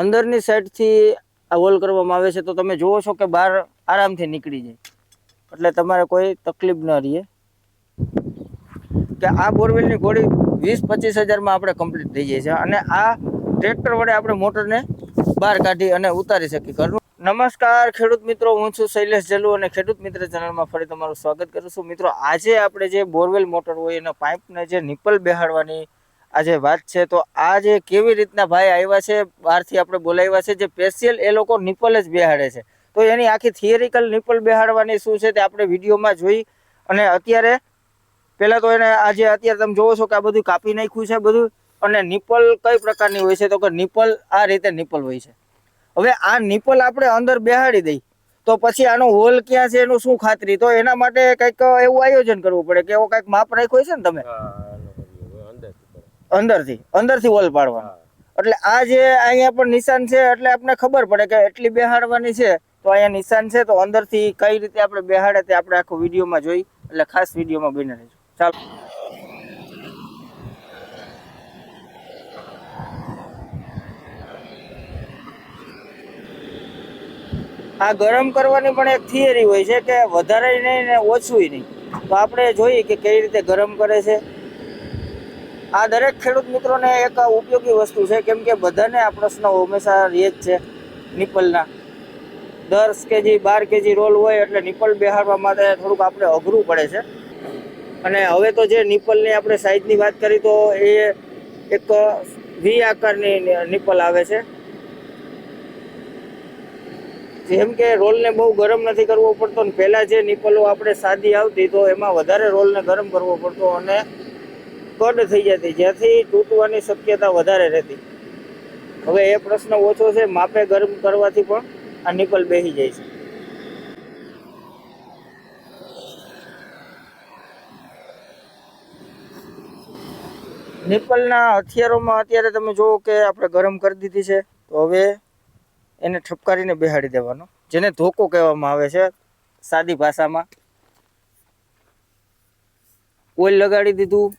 અંદરની સાઈડથી આ હોલ કરવામાં આવે છે, તો તમે જુઓ છો કે બહાર આરામથી નીકળી જાય. એટલે તમારે કોઈ તકલીફ ન રહે. કે આ બોરવેલની ગોળી વીસ પચીસ હજારમાં આપણે કમ્પ્લીટ થઈ જાય છે અને આ ટ્રેક્ટર વડે આપણે મોટરને બહાર કાઢી અને ઉતારી શકીએ. ઘરનું નમસ્કાર ખેડૂત મિત્રો, હું છું શૈલેષ જલુ અને ખેડૂત મિત્ર ચેનલમાં ફરી તમારું સ્વાગત કરું છું. મિત્રો, આજે આપણે જે બોરવેલ મોટર હોય, એના પાઇપને જે નિપલ બેહાડવાની આજે વાત છે, તો આ જે કેવી રીતના ભાઈ આવ્યા છે, બહારથી આપણે બોલાવ્યા છે, જે સ્પેશિયલ એ લોકો નિપલ જ બેહાડે છે. તો એની આખી થિયરિકલ નિપલ બેહાડવાની શું છે તે આપણે વિડીયોમાં જોઈ અને અત્યારે પહેલાં તો એને આજે અત્યારે તમે જોવો છો કે આ બધું કાપી નાખ્યું છે બધું અને નિપલ કઈ પ્રકારની હોય છે તો કે નિપલ આ રીતે નિપલ હોય છે. હવે આ નિપલ આપણે અંદર બેહાડી દઈ, તો પછી આનો હોલ ક્યાં છે એનું શું ખાતરી? તો એના માટે કંઈક એવું આયોજન કરવું પડે કે એવો કંઈક માપ રાખ્યો છે ને તમે? અંદરથી અંદરથી હોલ પાડવાનો. એટલે આ જે અહીંયા પણ નિશાન છે એટલે આપણે ખબર પડે કે એટલી બેહાડવાની છે તો અહીંયા નિશાન છે તો અંદરથી કઈ રીતે આપણે બેહાડે તે આપણે આખો વિડીયોમાં જોઈ એટલે ખાસ વિડીયોમાં બની રહીશું ચાલો. આ ગરમ કરવાની પણ એક થિયરી હોય છે કે વધારે નહીં ને ઓછું નહીં. તો આપણે જોઈએ કે કઈ રીતે ગરમ કરે છે. આ દરેક ખેડૂત મિત્રોને એક ઉપયોગી વસ્તુ છે, કેમ કે બધાને આ પ્રશ્ન હંમેશા રહે જ છે નિપલના. દસ કેજી, બાર કેજી રોલ હોય એટલે નિપલ બિહારવા માટે થોડુંક આપણે અઘરું પડે છે. અને હવે તો જે નિપલની આપણે સાઈઝની વાત કરી, તો એ એક વી આકારની નિપલ આવે છે. જેમ કે રોલને બહુ ગરમ નથી કરવો પડતો ને પહેલાં જે નિપલો આપણે સાદી આવતી, તો એમાં વધારે રોલને ગરમ કરવો પડતો અને કડ થઈ જતી જ્યાંથી તૂટવાની શક્યતા વધારે રહેતી. હવે એ પ્રશ્ન ઓછો છે, માપે ગરમ કરવાથી પણ આ નિપલ બેસી જાય છે. નિપલના હથિયારોમાં અત્યારે તમે જુઓ કે આપણે ગરમ કરી દીધી છે, તો હવે એને ઠપકારીને બેહાડી દેવાનો, જેને ધોકો કહેવામાં આવે છે, સાદી ભાષામાં. ઓઇલ લગાડી દીધું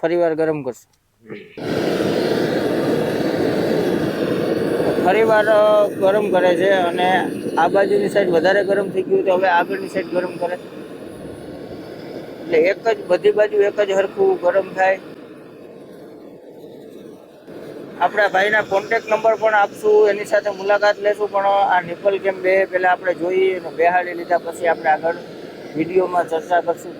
ફરીવાર ગરમ કરશું. ફરીવાર ગરમ કરે છે અને આ બાજુની સાઈડ વધારે ગરમ થઈ ગયું તો હવે આગળની સાઈડ ગરમ કરે. એટલે એક જ, બધી બાજુ એક જ હરખું ગરમ થાય. આપણા ભાઈના કોન્ટેક નંબર પણ આપશું, એની સાથે મુલાકાત લેશું, પણ આ નિપલ કેમ બે પહેલાં આપણે જોઈ અને બેહાડી લીધા પછી આપણે આગળ વિડીયોમાં ચર્ચા કરશું.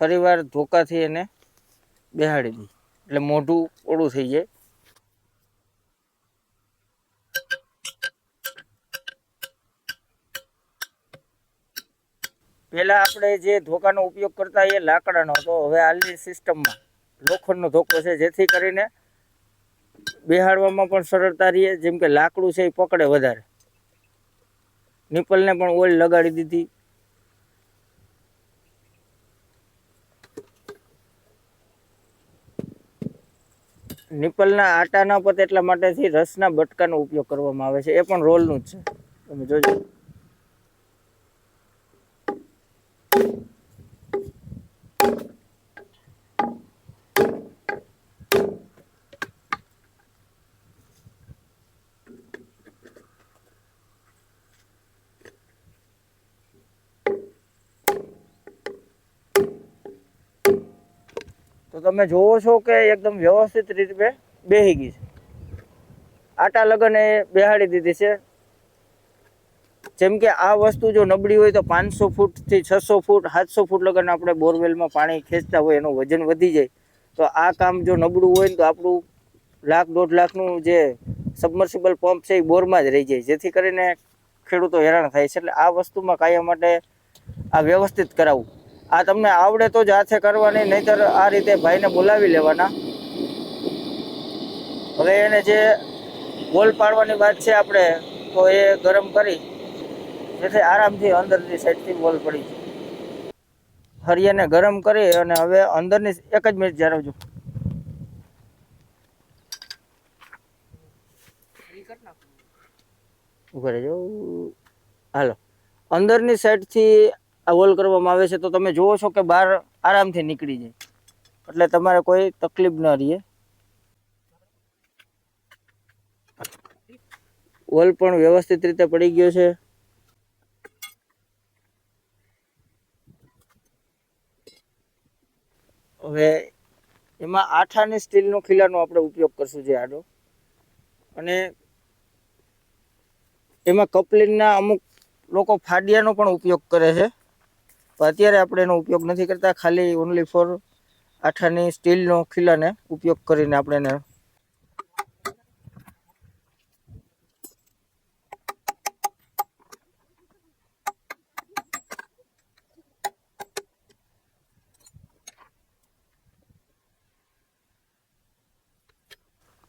ફરીવાર ધોકાથી એને બેહાડી દઈ એટલે મોઢું ઓળું થઈ જાય. પહેલાં આપણે જે ધોકાનો ઉપયોગ કરતા એ લાકડાનો હતો. હવે હાલની સિસ્ટમમાં લોખંડનો ધોકો છે, જેથી કરીને બેહાડવામાં પણ સરળતા રહીએ જેમ કે લાકડું છે એ પકડે વધારે. નિપલને પણ ઓઇલ લગાડી દીધી. નિપલના આટા ન પતે એટલા માટેથી રસના બટકાનો ઉપયોગ કરવામાં આવે છે. એ પણ રોલનું જ છે. તમે જોજો. તો તમે જોવો છો કે એકદમ વ્યવસ્થિત રીતે બેહી ગઈ છે. આટા લગન એ બેહાડી દીધી છે. જેમ કે આ વસ્તુ જો નબળી હોય તો પાંચસો ફૂટથી છસો ફૂટ, સાતસો ફૂટ લગન આપણે બોરવેલમાં પાણી ખેંચતા હોય એનું વજન વધી જાય. તો આ કામ જો નબળું હોય તો આપણું લાખ દોઢ લાખનું જે સબમર્સિબલ પંપ છે એ બોરમાં જ રહી જાય. જેથી કરીને ખેડૂતો હેરાન થાય છે. એટલે આ વસ્તુમાં કાયમ માટે આ વ્યવસ્થિત કરાવવું. આ તમને આવડે તો જ હાથે કરવાની, નહીતર આ રીતે ભાઈને બોલાવી લેવાના. હવે એને જે બોલ પાડવાની વાત છે આપણે, તો એ ગરમ કરી, જેથી આરામથી અંદરની સાઈડથી બોલ પડી જાય. હરિયાને ગરમ કરી અને હવે અંદરની એક જ મિનિટ જાળવજો. હાલો. અંદરની સાઈડથી આ હોલ કરવામાં આવે છે, તો તમે જુઓ છો કે બહાર આરામથી નીકળી જાય. એટલે તમારે કોઈ તકલીફ ન રહે. હોલ પણ વ્યવસ્થિત રીતે પડી ગયો છે. હવે એમાં આઠાની સ્ટીલનો ખીલાનો આપણે ઉપયોગ કરશું જે આડો. અને એમાં કપલિંગના અમુક લોકો ફાડિયાનો પણ ઉપયોગ કરે છે. પણ અત્યારે આપણે એનો ઉપયોગ નથી કરતા, ખાલી ઓનલી ફોર આઠાની સ્ટીલનો ખીલાને ઉપયોગ કરીને આપણે એને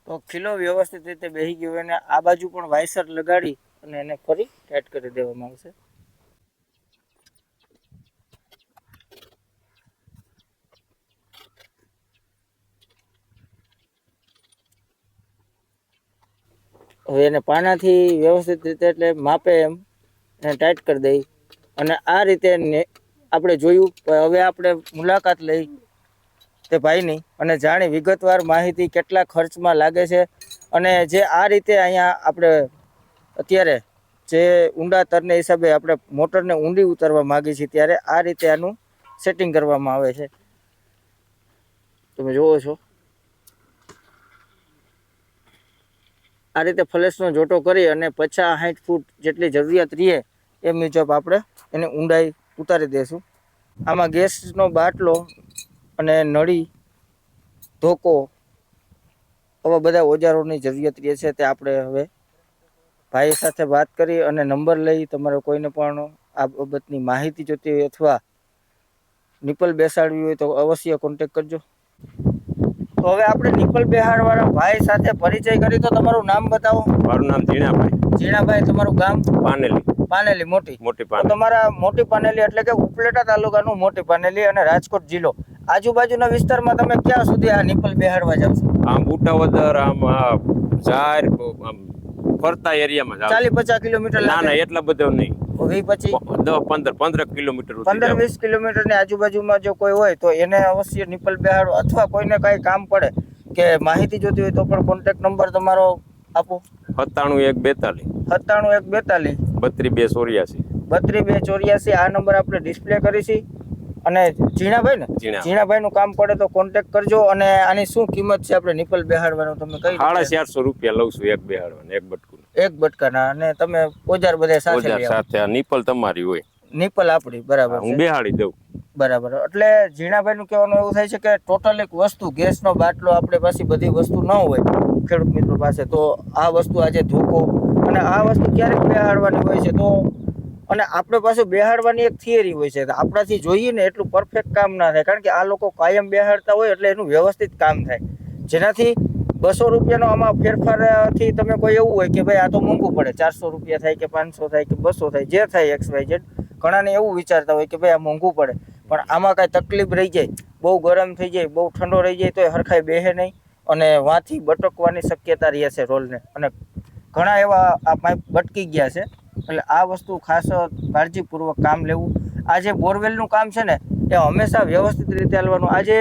તો ખીલો વ્યવસ્થિત રીતે બેસી ગયો અને આ બાજુ પણ વાયસર લગાડી અને એને ફરી ટાઈટ કરી દેવામાં આવશે. હવે એને પાનાથી વ્યવસ્થિત રીતે એટલે માપે એમ, એને ટાઈટ કરી દઈ. અને આ રીતે આપણે જોયું હવે આપણે મુલાકાત લઈ તે ભાઈની અને જાણી વિગતવાર માહિતી કેટલા ખર્ચમાં લાગે છે. અને જે આ રીતે અહીંયા આપણે અત્યારે જે ઊંડા તરને હિસાબે આપણે મોટરને ઊંડી ઉતારવા માગીએ છીએ ત્યારે આ રીતે આનું સેટિંગ કરવામાં આવે છે. તમે જુઓ છો. આ રીતે ફ્લેશનો જોટો કરી અને પચાસ સાઠ ફૂટ જેટલી જરૂરિયાત રહીએ એ મુજબ આપણે એને ઊંડાઈ ઉતારી દઈશું. આમાં ગેસનો બાટલો અને નળી, ધોકો આવા બધા ઓજારોની જરૂરિયાત રહે છે તે આપણે હવે ભાઈ સાથે વાત કરી અને નંબર લઈ તમારે કોઈને પણ આ બાબતની માહિતી જોતી હોય અથવા નિપલ બેસાડવી હોય તો અવશ્ય કોન્ટેક કરજો. તો હવે આપણે નિપલ બેહાડવાળા ભાઈ સાથે પરિચય કરી તો તમારું નામ બતાવો. મારું નામ ઝીણાભાઈ જીણાભાઈ તમારું ગામ? પાનેલી. પાનેલી મોટી. મોટી પાનેલી. તમારા મોટી પાનેલી એટલે કે ઉપલેટા તાલુકાનું મોટી પાનેલી અને રાજકોટ જિલ્લો. આજુબાજુના વિસ્તારમાં તમે ક્યાં સુધી આ નિપલ બિહારવા જાવ છો? આમ બુટાવદર આમ આ ઝાર આમ ફરતા એરિયામાં. ચાલીસ પચાસ કિલોમીટર ના ના એટલા બધો નહીં. વીસ પછી દસ પંદર પંદર કિલોમીટર પંદર વીસ વીસ કિલોમીટરની આજુબાજુમાં જો કોઈ હોય તો એને અવશ્ય નિપલ બેહાડો અથવા કોઈને કાંઈ કામ પડે કે માહિતી જોતી હોય તો પણ કોન્ટેક્ટ નંબર તમારો આપો. સત્તાણું એક બેતાલીસ. સત્તાણું એક બેતાલીસ. બત્રીસ બે ચોર્યાસી. બત્રીસ બે ચોર્યાસી આ નંબર આપણે ડિસ્પ્લે કરીશી અને જીણાભાઈ ને? જીણાભાઈ નું કામ પડે તો કોન્ટેક કરજો અને આની શું કિંમત છે આપણે નિપલ બેહાડવાનું તમે કઈ સાડા? ચારસો રૂપિયા લઉં છું એક બેહાડવાનું એક બટકું. એક બટકાના અને તમે ઓજાર બધા સાથે ઓજાર લઈ આવો. સાથે આ નિપલ તમારી હોય. નિપલ આપણી બરાબર હું છે. બેહાડી દઉં. બરાબર. એટલે ઝીણાભાઈ નું કહેવાનું એવું થાય છે કે ટોટલ એક વસ્તુ ગેસનો બાટલો આપણે પાસે બધી વસ્તુ ન હોય ખેડૂત મિત્રો પાસે તો આ વસ્તુ આજે ધોકો. અને આ વસ્તુ ક્યારેક બેહાડવાની હોય છે તો અને આપણે પાસે બેહાડવાની એક થિયરી હોય છે તો આપણાથી જોઈએ ને એટલું પરફેક્ટ કામ ના થાય કારણ કે આ લોકો કાયમ બેહાડતા હોય એટલે એનું વ્યવસ્થિત કામ થાય. જેનાથી બસો રૂપિયાનો આમાં ફેરફારથી તમે કોઈ એવું હોય કે ભાઈ આ તો મોંઘું પડે. ચારસો રૂપિયા થાય કે પાંચસો થાય કે બસો થાય, જે થાય એક્સ વાય ઝેડ ઘણાને એવું વિચારતા હોય કે ભાઈ આ મોંઘું પડે. પણ આમાં કાંઈ તકલીફ રહી જાય, બહુ ગરમ થઈ જાય, બહુ ઠંડો રહી જાય તો એ હરખાઈ બેહે નહીં અને વાંથી બટકવાની શક્યતા રહે છે રોલને. અને ઘણા એવા આ પાઇપ બટકી ગયા છે, એટલે આ વસ્તુ ખાસ કાળજીપૂર્વક કામ લેવું. આ જે બોરવેલનું કામ છે ને, એ હંમેશા વ્યવસ્થિત રીતે હાલવાનું. આજે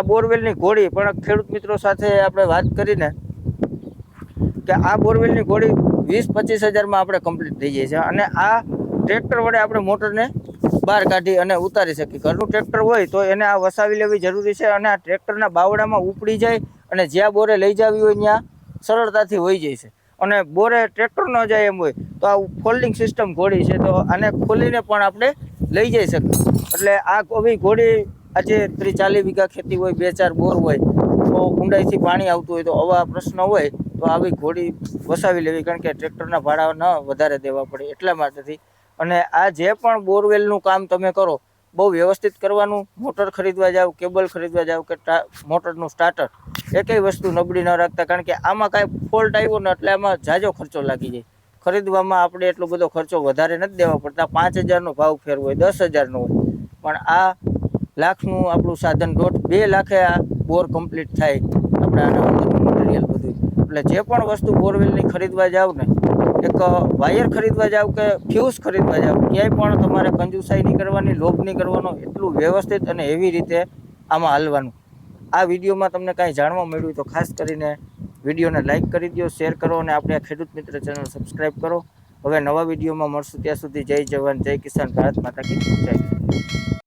આ બોરવેલની ઘોડી, પણ ખેડૂત મિત્રો સાથે આપણે વાત કરીને કે આ બોરવેલની ઘોડી વીસ પચીસ હજારમાં આપણે કમ્પ્લીટ થઈ જાય છે અને આ ટ્રેક્ટર વડે આપણે મોટરને બહાર કાઢી અને ઉતારી શકીએ. ઘરનું ટ્રેક્ટર હોય તો એને આ વસાવી લેવી જરૂરી છે અને આ ટ્રેક્ટરના બાવડામાં ઉપડી જાય અને જ્યાં બોરે લઈ જવી હોય ત્યાં સરળતાથી હોઈ જાય છે. અને બોરે ટ્રેક્ટર ન જાય એમ હોય તો આ ફોલ્ડિંગ સિસ્ટમ ઘોડી છે તો આને ખોલીને પણ આપણે લઈ જઈ શકીએ. એટલે આ કોઈ ઘોડી આજે ત્રીસ ચાલીસ વીઘા ખેતી હોય, બે ચાર બોર હોય, તો ઊંડાઈથી પાણી આવતું હોય, તો આવા પ્રશ્ન હોય, તો આવી ઘોડી વસાવી લેવી, કારણ કે ટ્રેક્ટરના ભાડા ન વધારે દેવા પડે એટલા માટેથી. અને આ જે પણ બોરવેલનું કામ તમે કરો, બહુ વ્યવસ્થિત કરવાનું, મોટર ખરીદવા જાઓ કેબલ ખરીદવા જાઓ કે મોટરનું સ્ટાર્ટર, એકેય વસ્તુ નબળી ન રાખતા, કારણ કે આમાં કાંઈ ફોલ્ટ આવ્યો ને, એટલે આમાં જાજો ખર્ચો લાગી જાય. ખરીદવામાં આપણે એટલો બધો ખર્ચો વધારે નથી દેવા પડતા, પાંચ હજારનો ભાવ ફેર હોય, દસ હજારનો હોય, પણ આ લાખનું આપણું સાધન દોઢ બે લાખે આ બોર કમ્પ્લીટ થાય આપણે આના મટીરિયલ બધું. એટલે જે પણ વસ્તુ બોરવેલની ખરીદવા જાવ ને, એક વાયર ખરીદવા જાવ કે ફ્યુઝ ખરીદવા જાવ, ક્યાંય પણ તમારે કંજુસાઈ નહીં કરવાની, લોભ નહીં કરવાનો, એટલું વ્યવસ્થિત અને એવી રીતે આમાં હાલવાનું. આ વિડીયોમાં તમને કાંઈ જાણવા મળ્યું તો ખાસ કરીને વિડીયોને લાઇક કરી દો શેર કરો અને આપણે આ ખેડૂત મિત્ર ચેનલ સબસ્ક્રાઈબ કરો. હવે નવા વિડીયોમાં મળશું ત્યાં સુધી જય જવાન, જય કિસાન, ભારત માતા કી જય.